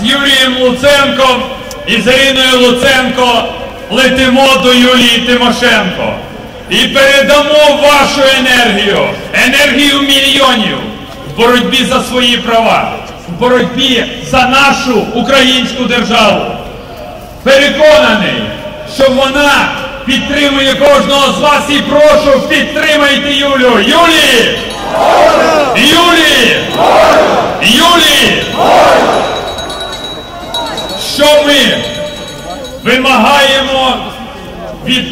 з Юрієм Луценком і з Іриною Луценко летимо до Юлії Тимошенко. І передамо вашу енергію, енергію мільйонів в боротьбі за свої права, в боротьбі за нашу українську державу. Переконаний, що вона підтримує кожного з вас і прошу підтримайте Юлю. Юлі! Юлі! Юлі! Що ми вимагаємо від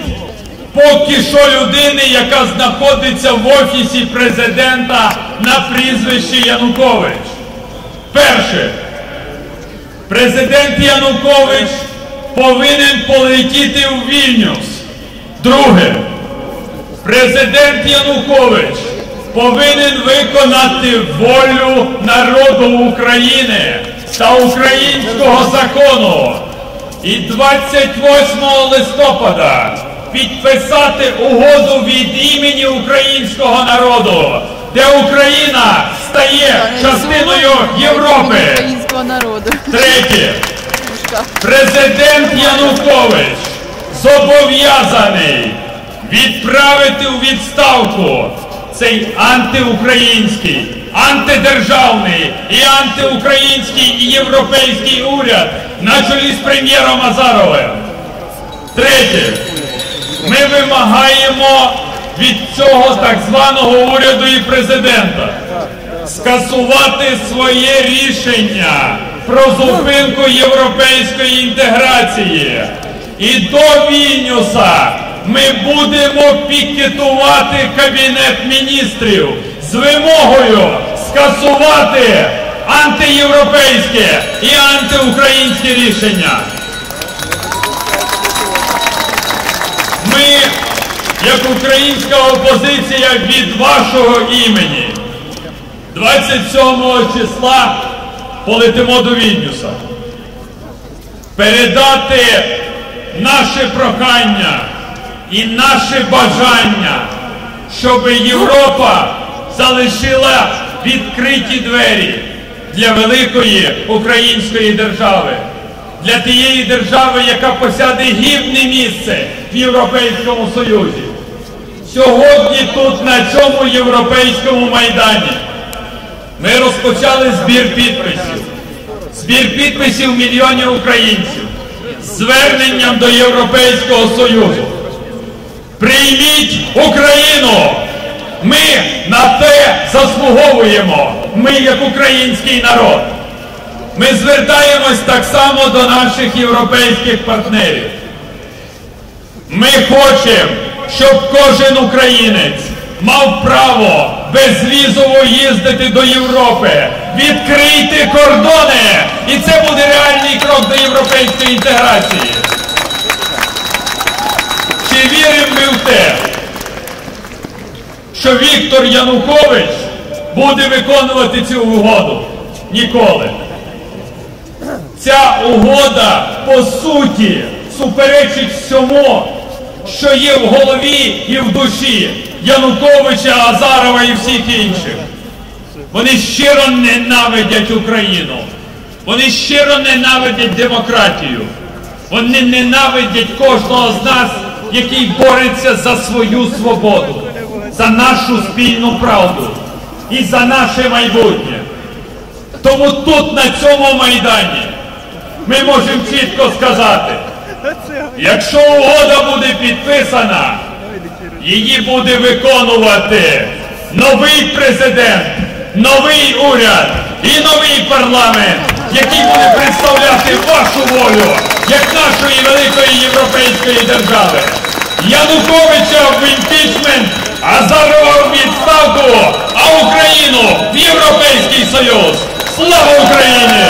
поки що людини, яка знаходиться в офісі президента на прізвищі Янукович? Перше. Президент Янукович повинен полетіти у Вільнюс. Друге. Президент Янукович повинен виконати волю народу України та українського закону. І 28 листопада підписати угоду від імені українського народу, де Україна стає частиною Європи. Третє. Президент Янукович зобов'язаний відправити у відставку цей антиукраїнський, антидержавний і антиукраїнський і європейський уряд на чолі з прем'єром Азаровим. Третє. Ми вимагаємо від цього так званого уряду і президента скасувати своє рішення про зупинку європейської інтеграції. І до Вільнюса ми будемо пікетувати Кабінет міністрів з вимогою скасувати антиєвропейське і антиукраїнське рішення. Ми, як українська опозиція від вашого імені, 27 числа полетимо до Вільнюса. Передати наше прохання і наше бажання, щоб Європа залишила відкриті двері для великої української держави, для тієї держави, яка посяде гідне місце в Європейському Союзі. Сьогодні тут, на цьому європейському майдані, ми розпочали збір підписів. Збір підписів мільйонів українців з зверненням до Європейського Союзу. Прийміть Україну! Ми на те заслуговуємо. Ми як український народ. Ми звертаємось так само до наших європейських партнерів. Ми хочемо, щоб кожен українець мав право безвізово їздити до Європи. Відкрийте кордони! І це буде реальний крок до європейської інтеграції. Чи віримо ми в те, що Віктор Янукович буде виконувати цю угоду? Ніколи. Ця угода по суті суперечить всьому, що є в голові і в душі Януковича, Азарова і всіх інших. Вони щиро ненавидять Україну. Вони щиро ненавидять демократію. Вони ненавидять кожного з нас, який бореться за свою свободу, за нашу спільну правду і за наше майбутнє. Тому тут, на цьому майдані, ми можемо чітко сказати, якщо угода буде підписана, її буде виконувати новий президент, новий уряд і новий парламент, який буде представляти вашу волю як нашої великої європейської держави. Януковича в імпічмент, Азарова в відставку, а Україну в Європейський Союз. Слава Україні!